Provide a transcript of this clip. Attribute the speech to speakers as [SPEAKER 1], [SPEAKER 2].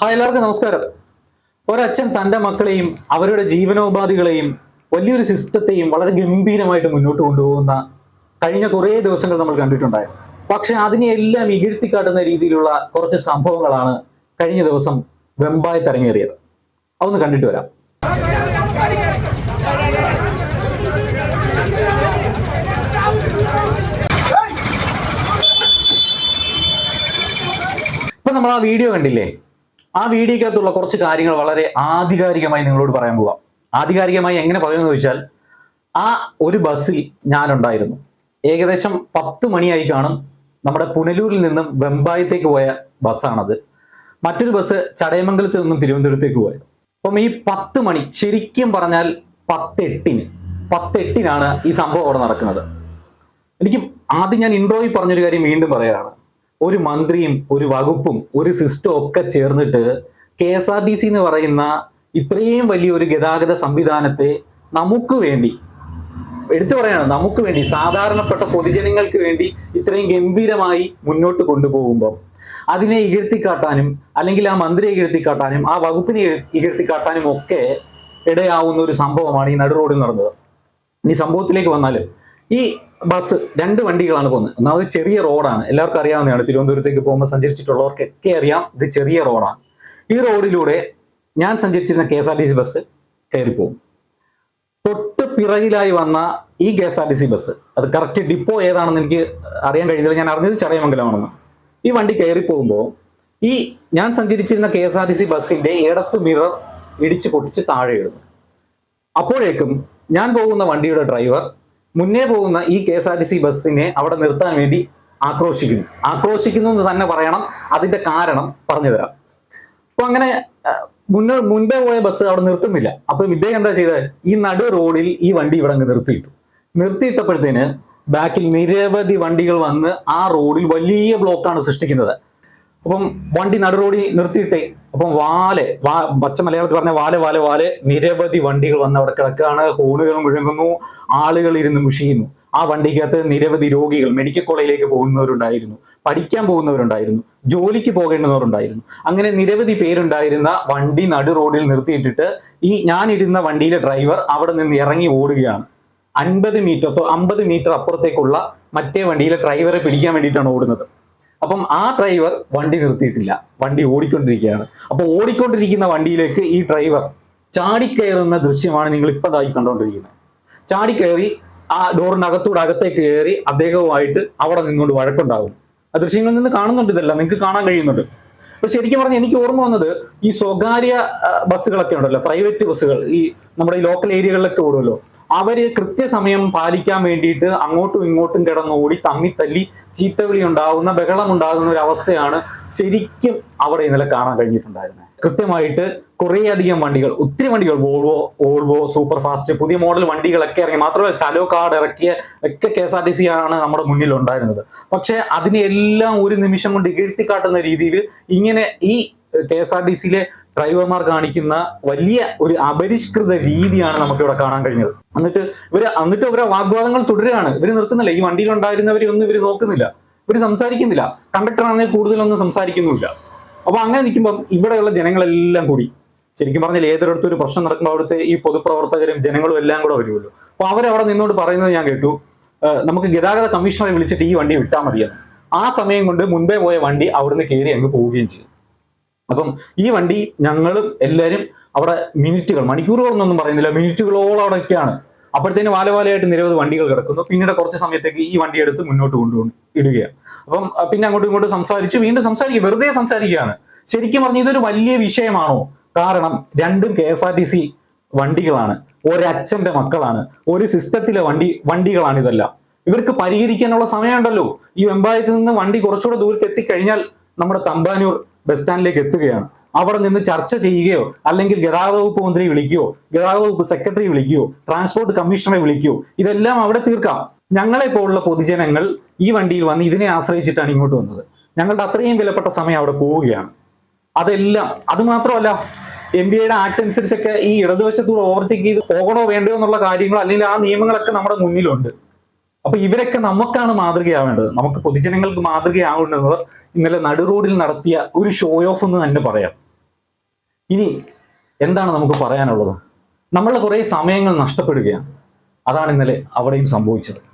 [SPEAKER 1] Hi എല്ലാവർക്കും നമസ്കാരം. ഒരച്ഛൻ തന്റെ മക്കളെയും അവരുടെ ജീവനോപാധികളെയും വലിയൊരു സിസ്റ്റത്തെയും വളരെ ഗംഭീരമായിട്ട് മുന്നോട്ട് കൊണ്ടുപോകുന്ന കഴിഞ്ഞ കുറേ ദിവസങ്ങൾ നമ്മൾ കണ്ടിട്ടുണ്ടായിരുന്നു പക്ഷെ അതിനെയെല്ലാം ഇകഴ്ത്തിക്കാട്ടുന്ന രീതിയിലുള്ള കുറച്ച് സംഭവങ്ങളാണ് കഴിഞ്ഞ ദിവസം വെമ്പായി തരങ്ങേറിയത്. അതൊന്ന് കണ്ടിട്ട് വരാം. ഇപ്പൊ നമ്മൾ ആ വീഡിയോ കണ്ടില്ലേ? ആ വീഡിയോക്കകത്തുള്ള കുറച്ച് കാര്യങ്ങൾ വളരെ ആധികാരികമായി നിങ്ങളോട് പറയാൻ പോവാം. ആധികാരികമായി എങ്ങനെ പറയുമെന്ന് ചോദിച്ചാൽ ആ ഒരു ബസ്സിൽ ഞാനുണ്ടായിരുന്നു. ഏകദേശം പത്ത് മണിയായി കാണും നമ്മുടെ പുനലൂരിൽ നിന്നും വെമ്പായത്തേക്ക് പോയ ബസ്സാണത്. മറ്റൊരു ബസ് ചടയമംഗലത്ത് നിന്നും തിരുവനന്തപുരത്തേക്ക് പോയത്. അപ്പം ഈ പത്ത് മണി ശരിക്കും പറഞ്ഞാൽ പത്തെട്ടിന് പത്തെട്ടിനാണ് ഈ സംഭവം അവിടെ നടക്കുന്നത്. എനിക്ക് ആദ്യം ഞാൻ ഇൻട്രോയിൽ പറഞ്ഞൊരു കാര്യം വീണ്ടും പറയുകയാണ് ഒരു മന്ത്രിയും ഒരു വകുപ്പും ഒരു സിസ്റ്റം ഒക്കെ ചേർന്നിട്ട് K S R T C എന്ന് പറയുന്ന ഇത്രയും വലിയൊരു ഗതാഗത സംവിധാനത്തെ നമുക്ക് വേണ്ടി എടുത്തു പറയണം നമുക്ക് വേണ്ടി സാധാരണപ്പെട്ട പൊതുജനങ്ങൾക്ക് വേണ്ടി ഇത്രയും ഗംഭീരമായി മുന്നോട്ട് കൊണ്ടുപോകുമ്പോൾ അതിനെ ഇകഴ്ത്തിക്കാട്ടാനും അല്ലെങ്കിൽ ആ മന്ത്രിയെ ഇകഴ്ത്തിക്കാട്ടാനും ആ വകുപ്പിനെ ഇകഴ്- ഇകഴ്ത്തിക്കാട്ടാനും ഒക്കെ ഇടയാവുന്ന ഒരു സംഭവമാണ് ഈ നടുറോഡിൽ നടന്നത്. ഈ സംഭവത്തിലേക്ക് വന്നാൽ ഈ ബസ് രണ്ട് വണ്ടികളാണ് പോകുന്നത്. ഒന്നാമത് ചെറിയ റോഡാണ്. എല്ലാവർക്കും അറിയാവുന്നതാണ്. തിരുവനന്തപുരത്തേക്ക് പോകുമ്പോൾ സഞ്ചരിച്ചിട്ടുള്ളവർക്കൊക്കെ അറിയാം. ഇത് ചെറിയ റോഡാണ്. ഈ റോഡിലൂടെ ഞാൻ സഞ്ചരിച്ചിരുന്ന K S R T C bus കയറിപ്പോകും തൊട്ട് പിറകിലായി വന്ന ഈ K S R T C bus അത് കറക്റ്റ് ഡിപ്പോ ഏതാണെന്ന് എനിക്ക് അറിയാൻ കഴിഞ്ഞില്ല. ഞാൻ അറിഞ്ഞത് ചടയമംഗലമാണെന്ന്. ഈ വണ്ടി കയറി പോകുമ്പോൾ ഈ ഞാൻ സഞ്ചരിച്ചിരുന്ന K S R T C ബസ്സിന്റെ ഇടത്ത് മിറർ ഇടിച്ച് പൊട്ടിച്ച് താഴെ ഇടുന്നു. അപ്പോഴേക്കും ഞാൻ പോകുന്ന വണ്ടിയുടെ ഡ്രൈവർ മുന്നേ പോകുന്ന ഈ K S R T C ബസ്സിനെ അവിടെ നിർത്താൻ വേണ്ടി ആക്രോശിക്കുന്നു. ആക്രോശിക്കുന്നു എന്ന് തന്നെ പറയണം. അതിന്റെ കാരണം പറഞ്ഞു തരാം. അപ്പൊ അങ്ങനെ മുന്നേ മുൻപേ പോയ ബസ് അവിടെ നിർത്തുന്നില്ല. അപ്പൊ ഇദ്ദേഹം എന്താ ചെയ്തത്? ഈ നടു റോഡിൽ ഈ വണ്ടി ഇവിടെ അങ്ങ് നിർത്തിയിട്ടു. നിർത്തിയിട്ടപ്പോഴത്തേന് ബാക്കിൽ നിരവധി വണ്ടികൾ വന്ന് ആ റോഡിൽ വലിയ ബ്ലോക്കാണ് സൃഷ്ടിക്കുന്നത്. അപ്പം വണ്ടി നടുറോഡി നിർത്തിയിട്ടേ. അപ്പം വാലെ വാ പച്ച മലയാളത്തിൽ പറഞ്ഞ വാലെ വാലെ വാലെ നിരവധി വണ്ടികൾ വന്ന് അവിടെ കിടക്കുകയാണ്. ഹോണുകൾ മുഴങ്ങുന്നു. ആളുകൾ ഇരുന്ന് മുഷിയുന്നു. ആ വണ്ടിക്കകത്ത് നിരവധി രോഗികൾ മെഡിക്കൽ കോളേജിലേക്ക് പോകുന്നവരുണ്ടായിരുന്നു. പഠിക്കാൻ പോകുന്നവരുണ്ടായിരുന്നു. ജോലിക്ക് പോകേണ്ടുന്നവരുണ്ടായിരുന്നു. അങ്ങനെ നിരവധി പേരുണ്ടായിരുന്ന വണ്ടി നടു റോഡിൽ നിർത്തിയിട്ടിട്ട് ഈ ഞാനിരുന്ന വണ്ടിയിലെ ഡ്രൈവർ അവിടെ നിന്ന് ഇറങ്ങി ഓടുകയാണ്. അൻപത് മീറ്റർ അമ്പത് മീറ്റർ അപ്പുറത്തേക്കുള്ള മറ്റേ വണ്ടിയിലെ ഡ്രൈവറെ പിടിക്കാൻ വേണ്ടിയിട്ടാണ് ഓടുന്നത്. അപ്പം ആ ഡ്രൈവർ വണ്ടി നിർത്തിയിട്ടില്ല. വണ്ടി ഓടിക്കൊണ്ടിരിക്കുകയാണ്. അപ്പോൾ ഓടിക്കൊണ്ടിരിക്കുന്ന വണ്ടിയിലേക്ക് ഈ ഡ്രൈവർ ചാടിക്കയറുന്ന ദൃശ്യമാണ് നിങ്ങൾ ഇപ്പം ഇതായി കണ്ടുകൊണ്ടിരിക്കുന്നത് ചാടിക്കയറി ആ ഡോറിനകത്തൂടെ അകത്തേക്ക് കയറി അദ്ദേഹവുമായിട്ട് അവിടെ നിന്നുകൊണ്ട് വഴക്കുണ്ടാകും. ആ ദൃശ്യങ്ങളിൽ നിന്ന് കാണുന്നുണ്ട് ഇതെല്ലാം. നിങ്ങൾക്ക് കാണാൻ കഴിയുന്നുണ്ട്. അപ്പൊ ശരിക്കും പറഞ്ഞാൽ എനിക്ക് ഓർമ്മ വന്നത് ഈ സ്വകാര്യ ബസ്സുകളൊക്കെ ഉണ്ടല്ലോ പ്രൈവറ്റ് ബസ്സുകൾ ഈ നമ്മുടെ ഈ ലോക്കൽ ഏരിയകളിലൊക്കെ ഓടുമല്ലോ അവർ കൃത്യസമയം പാലിക്കാൻ വേണ്ടിയിട്ട് അങ്ങോട്ടും ഇങ്ങോട്ടും കിടന്ന് ഓടി തമ്മി ചീത്തവിളി ഉണ്ടാകുന്ന ബഹളം ഉണ്ടാകുന്ന ഒരു അവസ്ഥയാണ് ശരിക്കും അവിടെ ഇന്നലെ കാണാൻ കഴിഞ്ഞിട്ടുണ്ടായിരുന്നത് കൃത്യമായിട്ട് കുറേയധികം വണ്ടികൾ ഒത്തിരി വണ്ടികൾ വോൾവോ വോൾവോ സൂപ്പർ ഫാസ്റ്റ് പുതിയ മോഡൽ വണ്ടികളൊക്കെ ഇറങ്ങി മാത്രമല്ല ചലോ കാർഡ് ഇറക്കിയ ഒക്കെ K S R T C ആണ് നമ്മുടെ മുന്നിൽ ഉണ്ടായിരുന്നത് പക്ഷെ അതിനെല്ലാം ഒരു നിമിഷം കൊണ്ട് ഇകഴ്ത്തി കാട്ടുന്ന രീതിയിൽ ഇങ്ങനെ ഈ കെ എസ് ആർ ടി സിയിലെ ഡ്രൈവർമാർ കാണിക്കുന്ന വലിയ ഒരു അപരിഷ്കൃത രീതിയാണ് നമുക്കിവിടെ കാണാൻ കഴിഞ്ഞത്. എന്നിട്ട് ഇവർ എന്നിട്ട് ഇവരെ വാഗ്വാദങ്ങൾ തുടരുകയാണ്. ഇവർ നിർത്തുന്നില്ല. ഈ വണ്ടിയിൽ ഉണ്ടായിരുന്നവരെ ഒന്നും ഇവർ നോക്കുന്നില്ല. ഇവർ സംസാരിക്കുന്നില്ല. കണ്ടക്ടർ ആണെങ്കിൽ കൂടുതലൊന്നും സംസാരിക്കുന്നുമില്ല. അപ്പൊ അങ്ങനെ നിൽക്കുമ്പോൾ ഇവിടെയുള്ള ജനങ്ങളെല്ലാം കൂടി ശരിക്കും പറഞ്ഞാൽ ഏതൊരിടത്തും ഒരു പ്രശ്നം നടക്കുമ്പോൾ അവിടുത്തെ ഈ പൊതുപ്രവർത്തകരും ജനങ്ങളും എല്ലാം കൂടെ വരുമല്ലോ. അപ്പൊ അവരവിടെ നിന്നോട് പറയുന്നത് ഞാൻ കേട്ടു നമുക്ക് ഗതാഗത കമ്മീഷണറെ വിളിച്ചിട്ട് ഈ വണ്ടി വിട്ടാൽ മതിയെന്ന്. ആ സമയം കൊണ്ട് മുൻപേ പോയ വണ്ടി അവിടുന്ന് കയറി അങ്ങ് പോവുകയും ചെയ്തു. അപ്പം ഈ വണ്ടി ഞങ്ങളും എല്ലാവരും അവിടെ മിനിറ്റുകൾ മണിക്കൂറുകളൊന്നും പറയുന്നില്ല മിനിറ്റുകളോളം അവിടെയൊക്കെയാണ്. അപ്പോഴത്തേന് വാലവാലയായിട്ട് നിരവധി വണ്ടികൾ കിടക്കുന്നു. പിന്നീട് കുറച്ച് സമയത്തേക്ക് ഈ വണ്ടി എടുത്ത് മുന്നോട്ട് കൊണ്ടുപോകും ഇടുകയാണ്. അപ്പം പിന്നെ അങ്ങോട്ടും ഇങ്ങോട്ടും സംസാരിച്ചു. വീണ്ടും സംസാരിക്കുക. വെറുതെ സംസാരിക്കുകയാണ്. ശരിക്കും പറഞ്ഞ ഇതൊരു വലിയ വിഷയമാണോ? കാരണം രണ്ടും K S R T C വണ്ടികളാണ്. ഒരച്ഛന്റെ മക്കളാണ്. ഒരു സിസ്റ്റത്തിലെ വണ്ടി വണ്ടികളാണ് ഇതെല്ലാം. ഇവർക്ക് പരിഹരിക്കാനുള്ള സമയമുണ്ടല്ലോ. ഈ വെമ്പായത്തിൽ നിന്ന് വണ്ടി കുറച്ചുകൂടെ ദൂരത്ത് എത്തിക്കഴിഞ്ഞാൽ നമ്മുടെ തമ്പാനൂർ ബസ് സ്റ്റാൻഡിലേക്ക് എത്തുകയാണ്. അവിടെ നിന്ന് ചർച്ച ചെയ്യുകയോ അല്ലെങ്കിൽ ഗതാഗത വകുപ്പ് മന്ത്രി വിളിക്കുകയോ ഗതാഗത വകുപ്പ് സെക്രട്ടറി വിളിക്കുകയോ ട്രാൻസ്പോർട്ട് കമ്മീഷണറെ വിളിക്കുകയോ ഇതെല്ലാം അവിടെ തീർക്കാം. ഞങ്ങളെ പോലുള്ള പൊതുജനങ്ങൾ ഈ വണ്ടിയിൽ വന്ന് ഇതിനെ ആശ്രയിച്ചിട്ടാണ് ഇങ്ങോട്ട് വന്നത്. ഞങ്ങളുടെ അത്രയും വിലപ്പെട്ട സമയം അവിടെ പോവുകയാണ്. അതെല്ലാം അത് മാത്രമല്ല എം ബി ഐയുടെ ആക്ട് അനുസരിച്ചൊക്കെ ഈ ഇടതുവശത്തൂടെ ഓവർടേക്ക് ചെയ്ത് പോകണോ വേണ്ടയോ എന്നുള്ള കാര്യങ്ങൾ അല്ലെങ്കിൽ ആ നിയമങ്ങളൊക്കെ നമ്മുടെ മുന്നിലുണ്ട്. അപ്പൊ ഇവരൊക്കെ നമുക്കാണ് മാതൃകയാവേണ്ടത്. നമുക്ക് പൊതുജനങ്ങൾക്ക് മാതൃകയാവേണ്ടത് ഇന്നലെ നടു റോഡിൽ നടത്തിയ ഒരു ഷോ ഓഫ് എന്ന് തന്നെ പറയാം. ഇനി എന്താണ് നമുക്ക് പറയാനുള്ളത്? നമ്മളുടെ കുറേ സമയങ്ങൾ നഷ്ടപ്പെടുകയാണ്. അതാണ് ഇന്നലെ അവിടെയും സംഭവിച്ചത്.